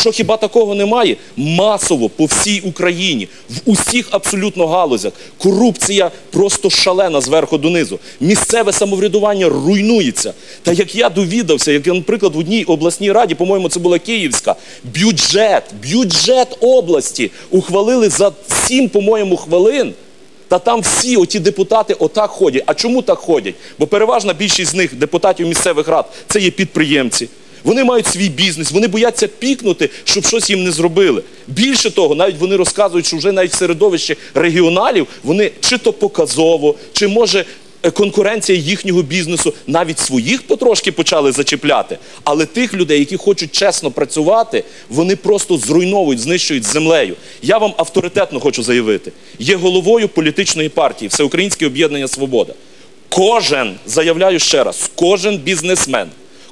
Що хіба такого немає? Масово по всій Україні, в усіх абсолютно галузях. Корупція просто шалена зверху донизу. Місцеве самоврядування руйнується. Та як я довідався, як, наприклад, в одній обласній раді, по-моєму, це була Київська, бюджет, бюджет області ухвалили за сім, по-моєму, хвилин. Та там всі оті депутати отак ходять. А чому так ходять? Бо переважна більшість з них, депутатів місцевих рад, це є підприємці. Вони мають свій бізнес, вони бояться пікнути, щоб щось їм не зробили. Більше того, навіть вони розказують, що вже навіть в середовищі регіоналів вони чи то показово, чи може конкуренція їхнього бізнесу навіть своїх потрошки почали зачіпляти. Але тих людей, які хочуть чесно працювати, вони просто зруйновують, знищують землею. Я вам авторитетно хочу заявити: є головою політичної партії Всеукраїнське об'єднання Свобода. Кожен, заявляю ще раз, кожен бізнесмен.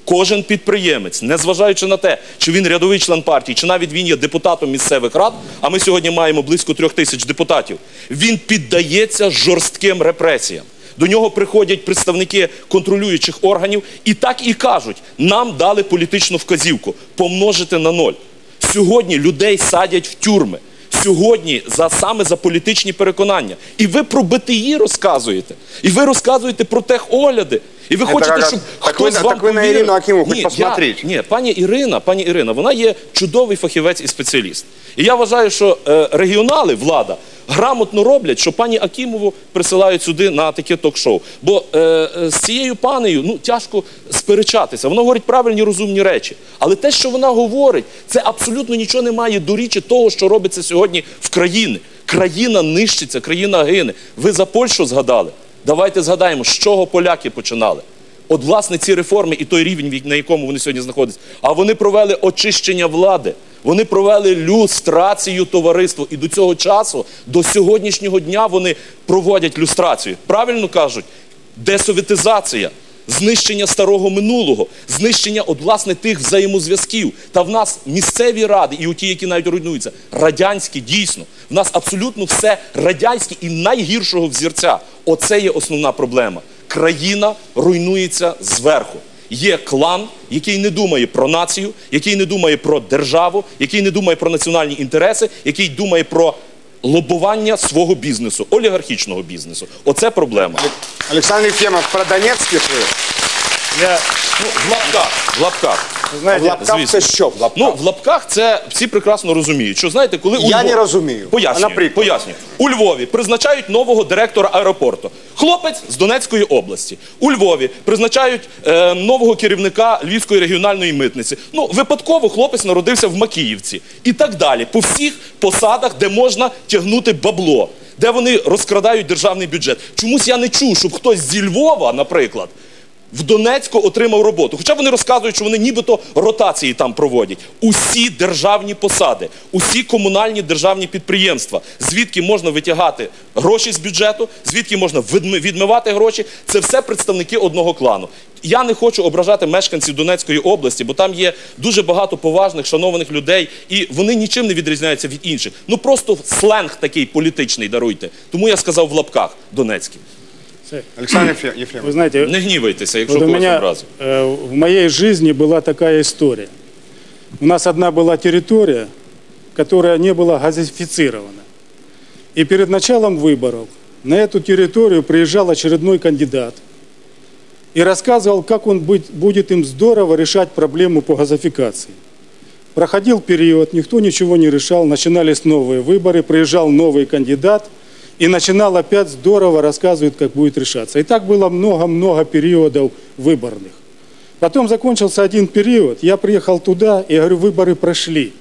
Кожен підприємець, незважаючи на те, чи він рядовий член партії, чи навіть він є депутатом місцевих рад, а ми сьогодні маємо близько трьох тисяч депутатів, він піддається жорстким репресіям. До нього приходять представники контролюючих органів і так і кажуть: нам дали політичну вказівку помножити на ноль. Сьогодні людей садять в тюрми. Сьогодні за саме за політичні переконання. І ви про БТІ розказуєте. І ви розказуєте про техогляди. І ви хочете, так, щоб так хтось ви- вам так ви на. Ірину Акимову хоч. Я, ні, пані Ірина, пані Ірина, вона є чудовий фахівець і спеціаліст. І я вважаю, що е, регіонали, влада, грамотно роблять, що пані Акімову присилають сюди на таке ток-шоу. Бо е, е, з цією панею ну, тяжко сперечатися. Вона говорить правильні розумні речі. Але те, що вона говорить, це абсолютно нічого не має до річі того, що робиться сьогодні в країні. Країна нищиться, країна гине. Ви за Польщу згадали? Давайте згадаємо, з чого поляки починали. От, власне, ці реформи і той рівень, на якому вони сьогодні знаходяться. А вони провели очищення влади. Вони провели люстрацію товариства. І до цього часу, до сьогоднішнього дня, вони проводять люстрацію. Правильно кажуть, десоветизація, знищення старого минулого, знищення от, власне тих взаємозв'язків. Та в нас місцеві ради, і у ті, які навіть руйнуються, радянські дійсно. В нас абсолютно все радянське і найгіршого взірця. Оце є основна проблема. Країна руйнується зверху. Є клан, який не думає про націю, який не думає про державу, який не думає про національні інтереси, який думає про лобування свого бізнесу, олігархічного бізнесу. Оце проблема. Олександр Єфємов, про Донецк пішли. Я, Ну, в лапках. В лапках. В лапках звісно. це що? В лапках? Ну, в лапках це всі прекрасно розуміють. Що знаєте, коли у Я Львові... не розумію. Пояснюю, наприклад? пояснюю. У Львові призначають нового директора аеропорту. Хлопець з Донецької області. У Львові призначають е, нового керівника Львівської регіональної митниці. Ну, випадково хлопець народився в Макіївці. І так далі. По всіх посадах, де можна тягнути бабло, де вони розкрадають державний бюджет. Чомусь я не чув, щоб хтось зі Львова, наприклад, в Донецьку отримав роботу. Хоча вони розказують, що вони нібито ротації там проводять. Усі державні посади, усі комунальні державні підприємства, звідки можна витягати гроші з бюджету, звідки можна відми- відмивати гроші, це все представники одного клану. Я не хочу ображати мешканців Донецької області, бо там є дуже багато поважних, шанованих людей, і вони нічим не відрізняються від інших. Ну просто сленг такий політичний даруйте. Тому я сказав в лапках Донецький. Це- Ефремов. вы знаете, Не гнівайтеся, якщо вот у когось меня образив. э, в моей жизни была такая история. У нас одна была территория, которая не была газифицирована. И перед началом выборов на эту территорию приезжал очередной кандидат и рассказывал, как он будет им здорово решать проблему по газификации. Проходил период, никто ничего не решал, начинались новые выборы, приезжал новый кандидат и начинал опять здорово рассказывать, как будет решаться. И так было много-много периодов выборных. Потом закончился один период, я приехал туда и говорю, выборы прошли.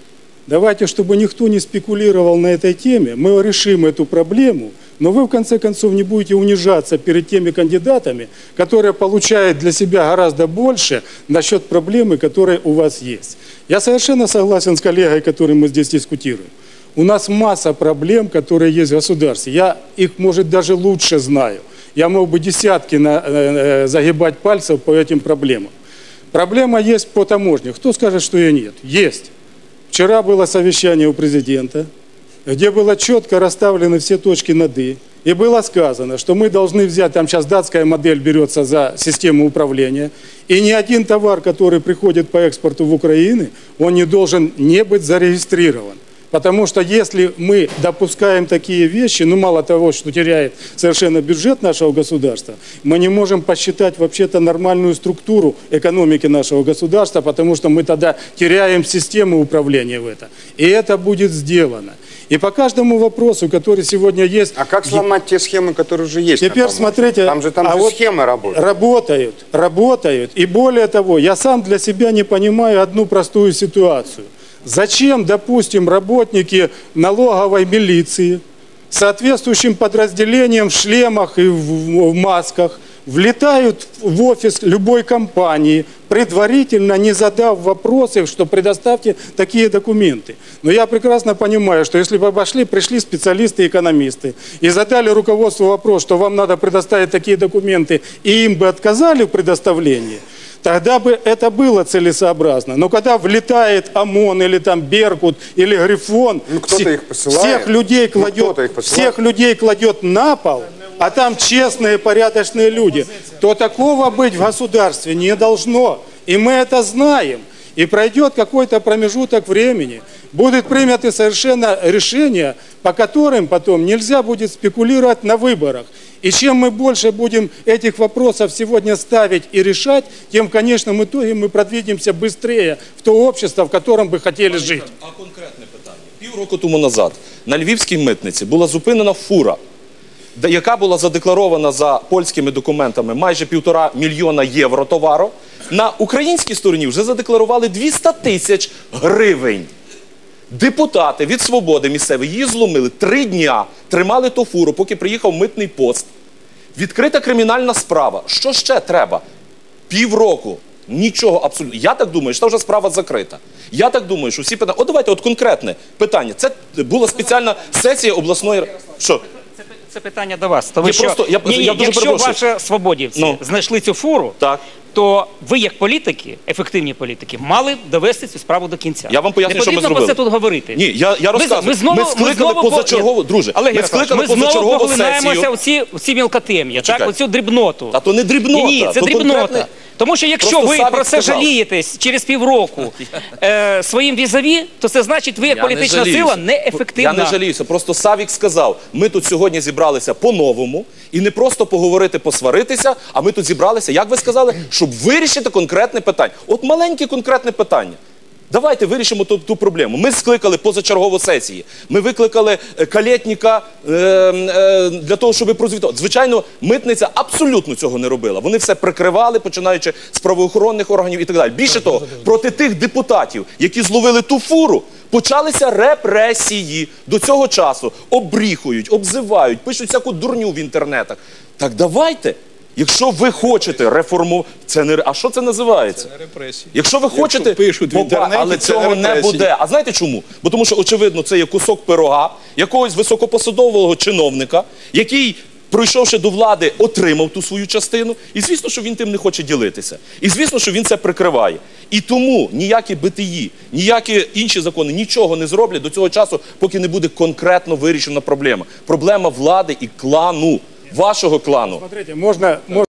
Давайте, чтобы никто не спекулировал на этой теме, мы решим эту проблему, но вы в конце концов не будете унижаться перед теми кандидатами, которые получают для себя гораздо больше насчет проблемы, которая у вас есть. Я совершенно согласен с коллегой, который мы здесь дискутируем. У нас масса проблем, которые есть в государстве. Я их, может, даже лучше знаю. Я мог бы десятки на- э, э, загибать пальцев по этим проблемам. Проблема есть по таможне. Кто скажет, что ее нет? Есть. Вчера было совещание у президента, где было четко расставлены все точки над «и». и было сказано, что мы должны взять, там сейчас датская модель берется за систему управления, и ни один товар, который приходит по экспорту в Украину, он не должен не быть зарегистрирован. Потому что если мы допускаем такие вещи, ну мало того, что теряет совершенно бюджет нашего государства, мы не можем посчитать вообще-то нормальную структуру экономики нашего государства, потому что мы тогда теряем систему управления в это. И это будет сделано. И по каждому вопросу, который сегодня есть... А как сломать те схемы, которые уже есть? Теперь смотрите, Там же, там а же вот схемы работают. Работают, работают. И более того, я сам для себя не понимаю одну простую ситуацию. Зачем, допустим, работники налоговой милиции соответствующим подразделениям в шлемах и в, масках влетают в офис любой компании, предварительно не задав вопросов, что предоставьте такие документы. Но я прекрасно понимаю, что если бы обошли, пришли специалисты-экономисты и задали руководству вопрос, что вам надо предоставить такие документы, и им бы отказали в предоставлении, Тогда бы это было целесообразно. Но когда влетает ОМОН или там Беркут или Грифон, Ну, все- их посылает. всех людей Ну, кладет, кто-то их посылает. всех людей кладет на пол, а там честные, порядочные люди, то такого быть в государстве не должно. И мы это знаем. И пройдет какой-то промежуток времени, будут приняты совершенно решения, по которым потом нельзя будет спекулировать на выборах. И чем мы больше будем этих вопросов сегодня ставить и решать, тем в конечном итоге мы продвинемся быстрее в то общество, в котором бы хотели жить. А конкретне питання. Півроку тому назад на львівській митниці була зупинена фура, де- яка була задекларована за польськими документами майже півтора мільйона євро товару. на українській стороні вже задекларували 200 тисяч гривень. Депутати від свободи місцеві її зломили три дня, тримали ту фуру, поки приїхав митний пост. Відкрита кримінальна справа. Що ще треба? Півроку. Нічого абсолютно. Я так думаю, що та вже справа закрита. Я так думаю, що всі питання. От давайте, от конкретне питання. Це була спеціальна сесія обласної. Що? Це, питання до вас. Тому що просто я- ні, ні, я дуже якщо перепрошую. ваші свободівці Ну. знайшли цю фуру, Так. То ви, як політики, ефективні політики, мали довести цю справу до кінця. Я вам поясню, Не що ми потрібно про це тут говорити. Ні, я, я розказую. ми знову, скликали знову по- позачергову, друже, Олег ми скликали ми знову позачергову поглинаємося сесію. в ці, в ці мілкотем'я, так, оцю дрібноту. Та то не дрібнота, Ні, ні, це то дрібнота. конкретне- Тому що якщо Просто ви Савік про це сказав. жалієтесь через півроку е, своїм візаві, то це значить, ви як Я не політична жаліюся. сила неефективна. Я не жаліюся. Просто Савік сказав: ми тут сьогодні зібралися по-новому і не просто поговорити, посваритися, а ми тут зібралися, як ви сказали, щоб вирішити конкретне питання. От маленьке конкретне питання. Давайте вирішимо ту, ту проблему. Ми скликали позачергову сесії. Ми викликали е, калєтніка е, е, для того, щоб прозвітувати. Звичайно, митниця абсолютно цього не робила. Вони все прикривали, починаючи з правоохоронних органів і так далі. Більше того, проти тих депутатів, які зловили ту фуру, почалися репресії. До цього часу обріхують, обзивають, пишуть всяку дурню в інтернетах. Так давайте. Якщо ви хочете реформувати, це не а що це називається? Це репресії. Якщо ви хочете, пишуть в інтернеті, але це цього не репресії. буде. А знаєте чому? Бо тому що очевидно, це є кусок пирога якогось високопосадового чиновника, який. Пройшовши до влади, отримав ту свою частину, і звісно, що він тим не хоче ділитися. І звісно, що він це прикриває. І тому ніякі БТІ, ніякі інші закони нічого не зроблять до цього часу, поки не буде конкретно вирішена проблема. Проблема влади і клану, вашого клану. Смотрите, можно